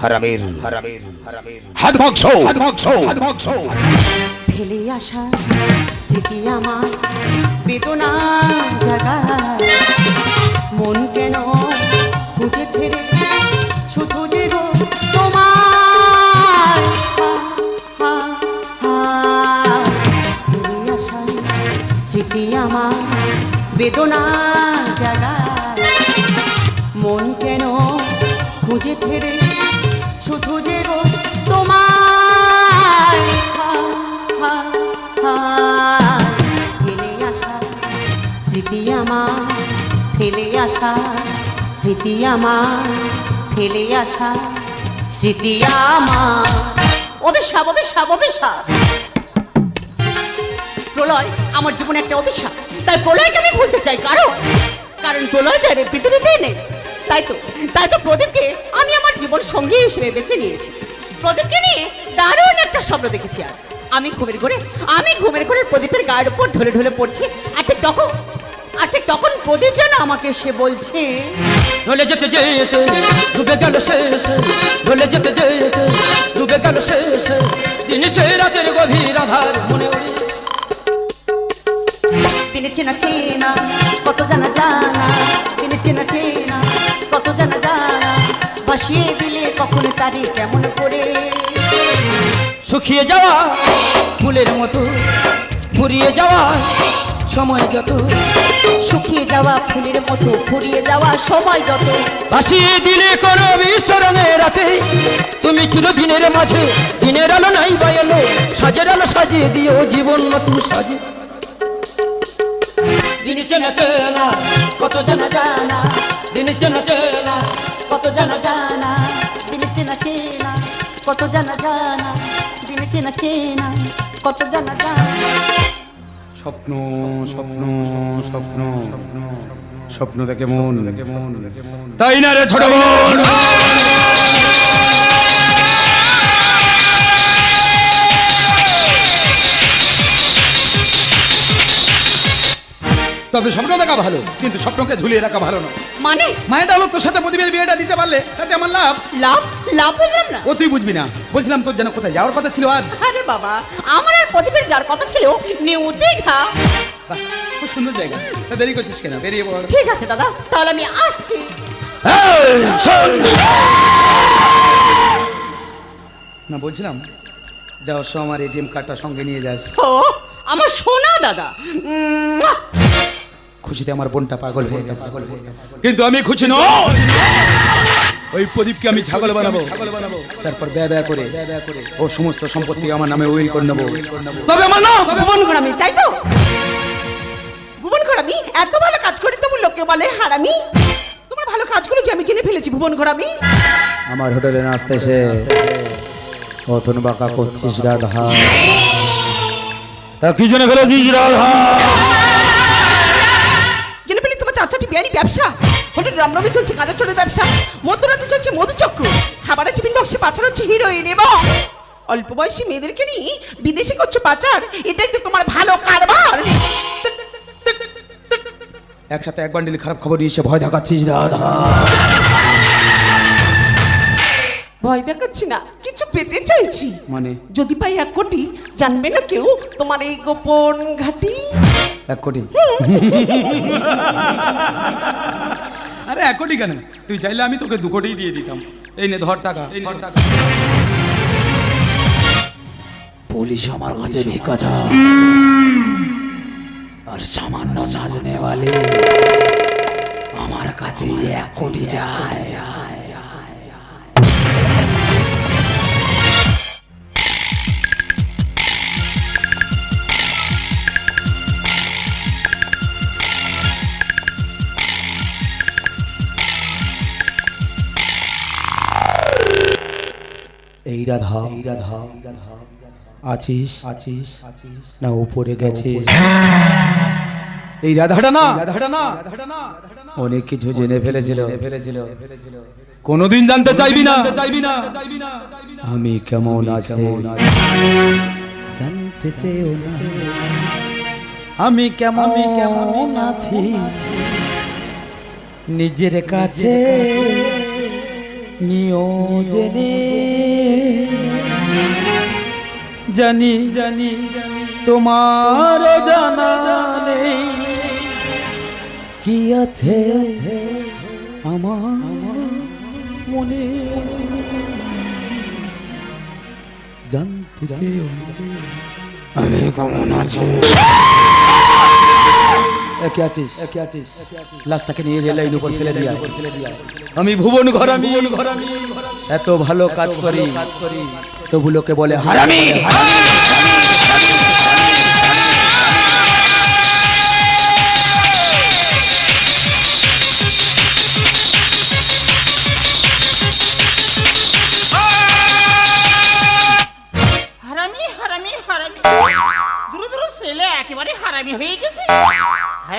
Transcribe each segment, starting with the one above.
হারামের। হারামের হারামের হাত মাংস হাত মাংস হাত মাংস ফেলে আসা স্মৃতি আমার বেদনা জাগা মন কেন খুঁজে ফিরে? শুধু যে তোমার। হা, হা, হা। ফেলে আসা স্মৃতি আমার বেদনা জাগা মন কেন খুঁজে ফিরে? শুধু যে তোমার। ফেলে আসা, স্মৃতি আমার, ফেলে আসা, স্মৃতি আমার, ফেলে আসা, স্মৃতি আমার। অভিশাপ অভিশাপ অভিশাপ। প্রলয়, আমার জীবনে একটা অভিশাপ। তাই প্রলয়কে আমি ভুলতে চাই, কারণ? কারণ প্রলয় যারে পৃথিবীতে নেই তাই তো তাই তো প্রদীপকে আমি আমার জীবন সঙ্গী হিসেবে বেছে নিয়েছি। প্রদীপকে নিয়ে দারুণ একটা স্বপ্ন দেখেছি আজ। আমি ঘুমের ঘরে আমি ঘুমের ঘরে প্রদীপের গায়ের উপর ঢলে ঢলে পড়ছি আর ঠিক তখন আর ঠিক তখন প্রদীপ যেন আমাকে সে বলছে ঢলে যেতে যেতে ডুবে গেল শেষে ঢলে যেতে যেতে ডুবে গেল শেষে তিনি সে রাতের গভীর আধার মনে। তিনি চেনা চেনা কত জানা জানা তিনি চেনা চেনা। কত জানা জানা বাসিয়ে দিলে কখন তারি কেমন করে? শুকিয়ে যাওয়া ফুলের মতো ফুরিয়ে যাওয়া সময় যত। শুকিয়ে যাওয়া ফুলের মতো ফুরিয়ে যাওয়া সময় যত। ভাসিয়ে দিলে কোনো বিশ্বরণে রাতে। তুমি ছিল দিনের মাঝে দিনের আলো নাই বা এলো সাজের আলো সাজিয়ে দিও জীবন নতুন সাজে। দিন চেনা চেনা, কত জানা জানা। দিন চেনা চেনা, কত জানা জানা। তিনি চেনা চেনা, কত জানা জানা। তিনি চেনা চেনা, কত জানা জানা। স্বপ্ন স্বপ্ন স্বপ্ন স্বপ্ন দেখে মন। তাই না রে ছোট বোন? তবে স্বপ্ন দেখা ভালো কিন্তু স্বপ্নকে ঝুলিয়ে রাখা ভালো না মানে? মায়ের আলো তোর সাথে প্রদীপের বিয়েটা দিতে পারলে তাতে আমার লাভ। লাভ? লাভ বুঝলাম না। ও তুই বুঝবি না। বলছিলাম তোর যেন কোথায় যাওয়ার কথা ছিল আজ। আরে বাবা আমার আর প্রদীপের যার কথা ছিল নিউ দীঘা খুব সুন্দর জায়গা। তা দেরি করছিস কেন? বেরিয়ে পড়। ঠিক আছে দাদা তাহলে আমি আসছি। না বলছিলাম যাওয়ার সময় আমার এটিএম কার্ডটা সঙ্গে নিয়ে যাস। ও আমার সোনা দাদা! খুশিতে আমার বোনটা পাগল হয়ে গেছে। কিন্তু আমি খুশি নই। ওই প্রদীপকে আমি ছাগল বানাবো। তারপর ব্যয় ব্যয় করে ও সমস্ত সম্পত্তি আমার নামে উইল করে নেব। তবে আমার নাম ভুবন ঘরামি তাই তো? ভুবন ঘরামি এত ভালো কাজ করি তবু লোকে বলে হারামি। তোমার ভালো কাজগুলো যে আমি জেনে ফেলেছি ভুবন ঘরামি আমার হোটেলে নাচতে এসে কতন বাঁকা করছিস রাধা। তা কি জন্য ফেলেছিস রাধা? চাচাটি বিয়ারি ব্যবসা। হোটেল রামনবী চলছে কাজা চোরের ব্যবসা। মধ্যরাতে চলছে মধুচক্র। খাবারের টিফিন বক্সে পাচার হচ্ছে হিরোইন এবং অল্প বয়সী মেয়েদেরকে নিয়ে বিদেশে করছ পাচার। এটাই তো তোমার ভালো কারবার। একসাথে এক বান্ডিল খারাপ খবর দিয়েছে ভয় দেখাচ্ছিস, রাধা। ভয় দেখাচ্ছি না কিছু পেতে চাইছি। মানে? যদি পাই এক কোটি জানবে না কেউ তোমার এই গোপন ঘাটি? এক কোটি? আরে এক কোটি কেন? তুই চাইলে আমি তোকে দু কোটি দিয়ে দিতাম। এই নে ধর টাকা এই ধর টাকা। পুলিশ আমার কাছে ভিক্ষা চায়। আর সামান্য নাচনে वाले আমার কাছে এক কোটি চায়। এই রাধা এই রাধা আছিস? আছিস। না উপরে গেছিস? এই রাধাটা না! রাধাটা না! অনেক কিছু জেনে ফেলেছিল। ফেলেছিল। কোনোদিন জানতে চাইবি না। চাইবি না। আমি কেমন আছি? জানতে চেয়েও না। আমি কেমন কেমন আছি? নিজের কাছে নিয়োজনে জানি জানি তোমার জানা নেই। কি আছে আমার মনে? জানতে চেয়েও আমি কেমন আছি? একে আছিস একে আছিস? লাশটাকে নিয়ে রেল লাইন উপর ফেলে দিয়া আমি ভুবন ঘর আমি ঘর আমি এত ভালো কাজ করি কাজ করি। তবু লোকে বলে হারামি! হারামি হারামি হারামি দূরে দূরে ছেলে একেবারে হারামি হয়ে গেছে।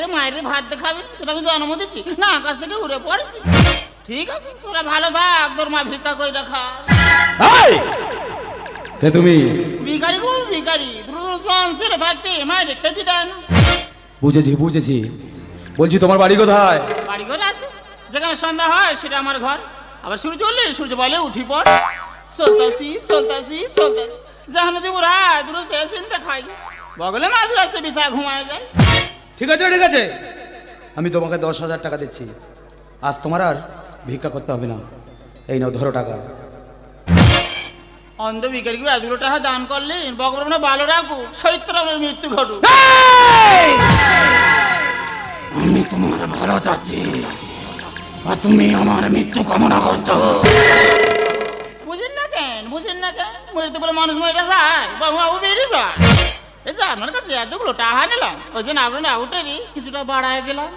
রে মায়ের ভাত দেখাবেন তো আমি জন্ম দিচ্ছি না আকাশ থেকে উড়ে পড়ছি। ঠিক আছে তোরা ভালো থাক তোর মা ভিক্ষা করে রাখা কে তুমি? ভিখারি গো ভিখারি। দ্রুত সন ছেলে থাকতে মায়ের খেতে দেন বুঝেছি বুঝেছি। বলছি তোমার বাড়ি কোথায়? বাড়ি ঘর আছে। যেখানে সন্ধ্যা হয় সেটা আমার ঘর। আবার সূর্য উঠলে সূর্য বলে উঠি পড় চলতাছি চলতাছি চলতাছি। যেখানে দেবো রাত দূরে সে চিন্তা খাই। বগলে মাদুর আছে বিছা ঘুমায় যায়। ঠিক আছে ঠিক আছে। আমি তোমাকে দশ হাজার টাকা দিচ্ছি। আজ তোমার আর ভিক্ষা করতে হবে না। এই নাও ধরো টাকা। অন্ধ ভিখারিকে এতগুলো টাকা দান করলেন বগরমনা ভালো রাখুক সৈত্র আমার মৃত্যু ঘটুক। আমি তোমার ভালো চাচ্ছি আর তুমি আমার মৃত্যু কামনা করছ। বুঝেন না কেন বুঝেন না কেন? মরতে বলে মানুষ মরে যায় বাবু বেরিয়ে যায়। এই যে আপনার কাছে এতগুলো টাকা নিলাম ওই জন্য আপনার আউটারি কিছুটা বাড়ায় দিলাম।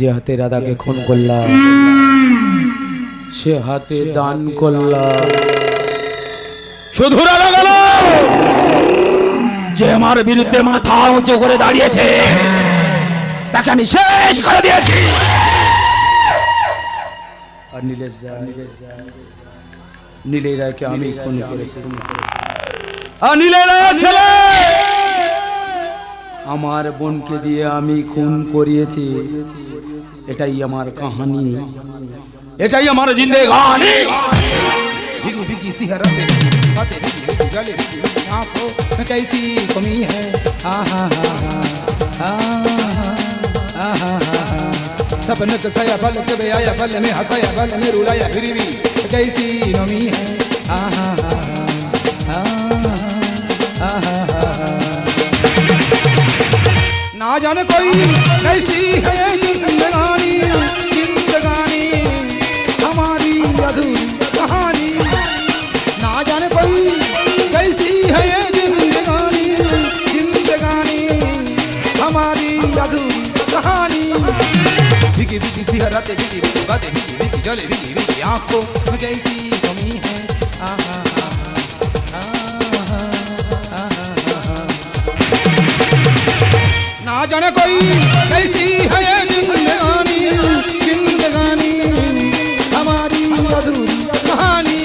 যে হাতে রাধাকে খুন করলাম সে হাতে দান করলাম শুধু রাধা গেল। যে আমার বিরুদ্ধে মাথা উঁচু করে দাঁড়িয়েছে তাকে আমি শেষ করে দিয়েছি। আর নীলেশ যা নীলের রায়কে আমি খুন করেছি। আর নীলের রায়ের ছেলে! আমার বোনকে দিয়ে আমি খুন করিয়েছি। এটাই আমার কাহানি এটাই আমার জিন্দে গানি कैसी कमी है कसाया बल कब आया बल में हंसाया बल में रुलाया फिर भी कैसी नमी है आहा ना जाने कोई कैसी है जिंदगानी कोई ऐसी है जिंदगानी जिंदगानी, हमारी अधूरी कहानी।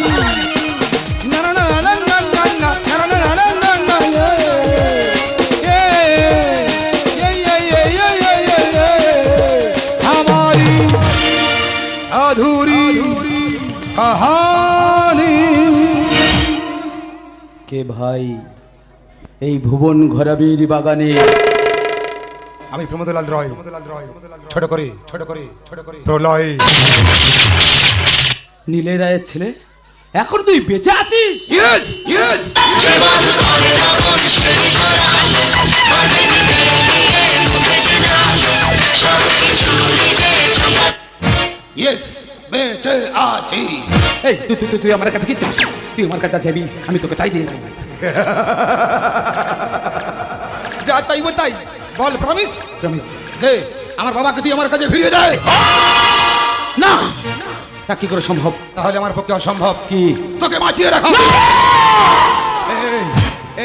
हमारी अधूरी कहानी के भाई भुवन ভুবন ঘোরাবির বাগানে আমি প্রমোদলাল রয়। ছোট করে ছোট করে ছোট করে। প্রলয়। নীলে রায়ের ছেলে। এখন তুই বেঁচে আছিস? ইয়েস ইয়েস ইয়েস বেঁচে আছি। এই তুই তুই আমার কাছে কি চাস? তুই আমার কাছে যাবি আমি তোকে তাই দিয়ে যা চাইব তাই। বল প্রমিস প্রমিস দে আমার বাবাকে তুই আমার কাছে ফিরিয়ে দেয় না! তা কি করে সম্ভব? তাহলে আমার পক্ষে অসম্ভব। কি? তোকে বাঁচিয়ে রাখো। এই,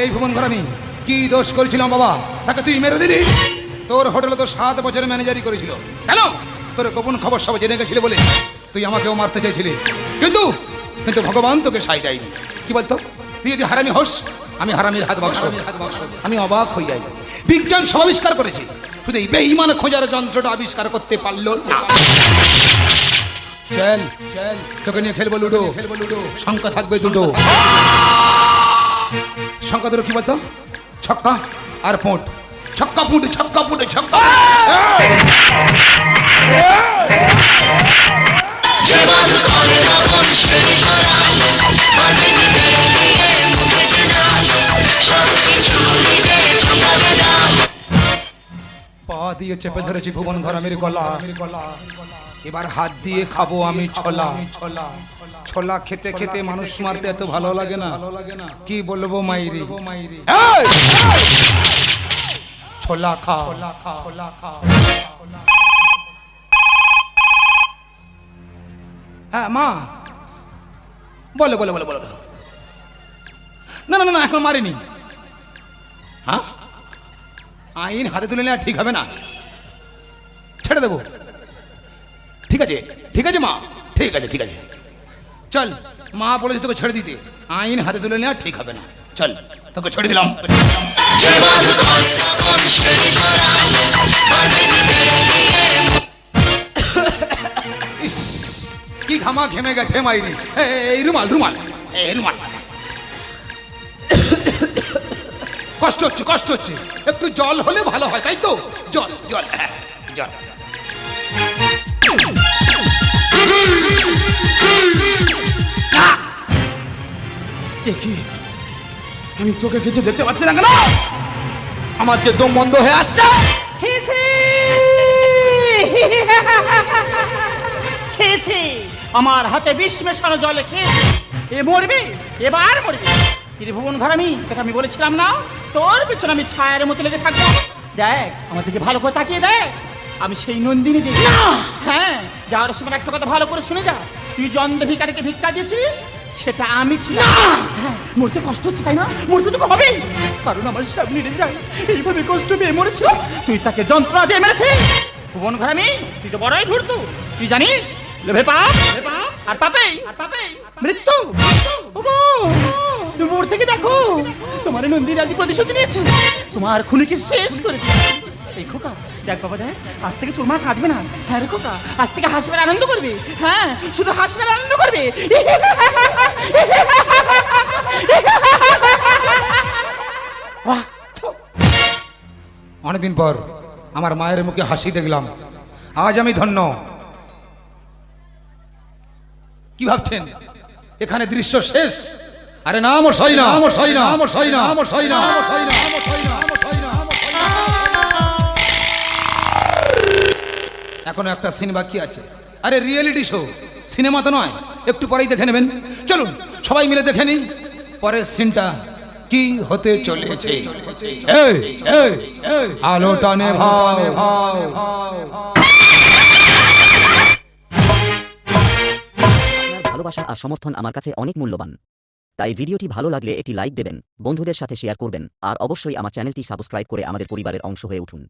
এই ভুবন ঘরামি কি দোষ করেছিলাম বাবা? তাকে তুই মেরে দিলি? তোর হোটেলে তো সাত বছরের ম্যানেজারি করেছিল। কেন? তোর গোপন খবর সব জেনে গেছিল বলে তুই আমাকেও মারতে চাইছিলি কিন্তু কিন্তু ভগবান তোকে সাই দেয়নি। কি বলতো? তুই যদি হারামি হোস আমি হারামির হাত বাক্স। আমি অবাক হয়ে যাই। বিজ্ঞান সব আবিষ্কার করেছে। শুধু এই বেঈমান খোঁজার যন্ত্রটা আবিষ্কার করতে পারল না। চল চল তোকে নিয়ে খেলব লুডো। খেলব লুডো সংখ্যা থাকবে দুটো। সংখ্যা দুটো কি বলতো? ছক্কা আর পোঁট। ছক্কা পুঁট ছক্কা পুঁট, ছক্কা পা দিয়ে চেপে ধরেছি ভুবন ধরামের গলা এবার হাত দিয়ে খাব আমি ছোলা। ছোলা ছোলা খেতে খেতে মানুষ মারতে এত ভালো লাগে না। কি বলব মাইরি! ছোলা খা। হ্যাঁ মা। বলো বলো বলো বলো। না না না, না এখন মারিনি। হ্যাঁ? আইন হাতে তুলে নেওয়া ঠিক হবে না। ছেড়ে দেবো। ঠিক আছে ঠিক আছে মা, ঠিক আছে ঠিক আছে। চল, মা বলেছে তোকে ছেড়ে দিতে। আইন হাতে তুলে নেওয়া ঠিক হবে না। চল, তোকে ছেড়ে দিলাম। কি ঘামা ঘেমে গেছে মাইরি। এই, রুমাল রুমাল, এই, রুমাল। কষ্ট হচ্ছে কষ্ট হচ্ছে। একটু জল হলে ভালো হয়, তাই তো? জল জল হ্যাঁ জল। দেখি আমি চোখে কিছু দেখতে পাচ্ছি না কেন? আমার যে দম বন্ধ হয়ে আসছে। খেয়েছে। আমার হাতে বিষ মেশানো জলে খেয়েছে। এ মরবে, এবার মরবে। ত্রিভুবন ঘর আমি তোকে আমি বলেছিলাম না তোর পিছনে আমি ছায়ার মতো লেগে থাকব। দেখ আমার দিকে ভালো করে তাকিয়ে দেখ। আমি সেই নন্দিনী দেখি হ্যাঁ যাওয়ার সময় একটা কথা ভালো করে শুনে যা। তুই জন্দ ভিকারিকে ভিক্ষা দিয়েছিস সেটা আমি ছিলাম। হ্যাঁ, মরতে কষ্ট হচ্ছে তাই না? মরতে তো হবেই। কারণ আমার স্বামী রে যায় এইভাবে কষ্ট পেয়ে মরেছিল। তুই তাকে যন্ত্রণা দিয়ে মেরেছিস। ভুবন ঘরামি তুই তো বড়ই ধূর্ত। তুই জানিস লোভে পাপ আর পাপেই আর পাপেই মৃত্যু! তুমি মোড় থেকে দেখো, তোমার নন্দী রাজি প্রতিশোধ নিয়েছে। তোমার খুনিকে শেষ করে। এই খোকা, দেখ বাবা, দেখ, আজ থেকে তোর মা কাঁদবে না। হ্যাঁ রে খোকা, আজ থেকে হাসবে আনন্দ করবে। হ্যাঁ শুধু হাসবে আনন্দ করবে। অনেকদিন পর আমার মায়ের মুখে হাসি দেখলাম। আজ আমি ধন্য। কি ভাবছেন? এখানে দৃশ্য শেষ। আরে না মশাই না মশাই না মশাই না মশাই না মশাই না মশাই না মশাই না এখনও একটা সিন বাকি আছে। আরে রিয়েলিটি শো সিনেমা তো নয়। একটু পরেই দেখে নেবেন। চলুন সবাই মিলে দেখে নিই। পরের সিনটা কি হতে চলেছে? এই, এই, এই, আলোটা নেভাও আপনার ভালোবাসা আর সমর্থন আমার কাছে অনেক মূল্যবান। তাই ভিডিওটি ভালো লাগলে একটি লাইক দেবেন, বন্ধুদের সাথে শেয়ার করবেন, আর অবশ্যই আমার চ্যানেলটি সাবস্ক্রাইব করে আমাদের পরিবারের অংশ হয়ে উঠুন।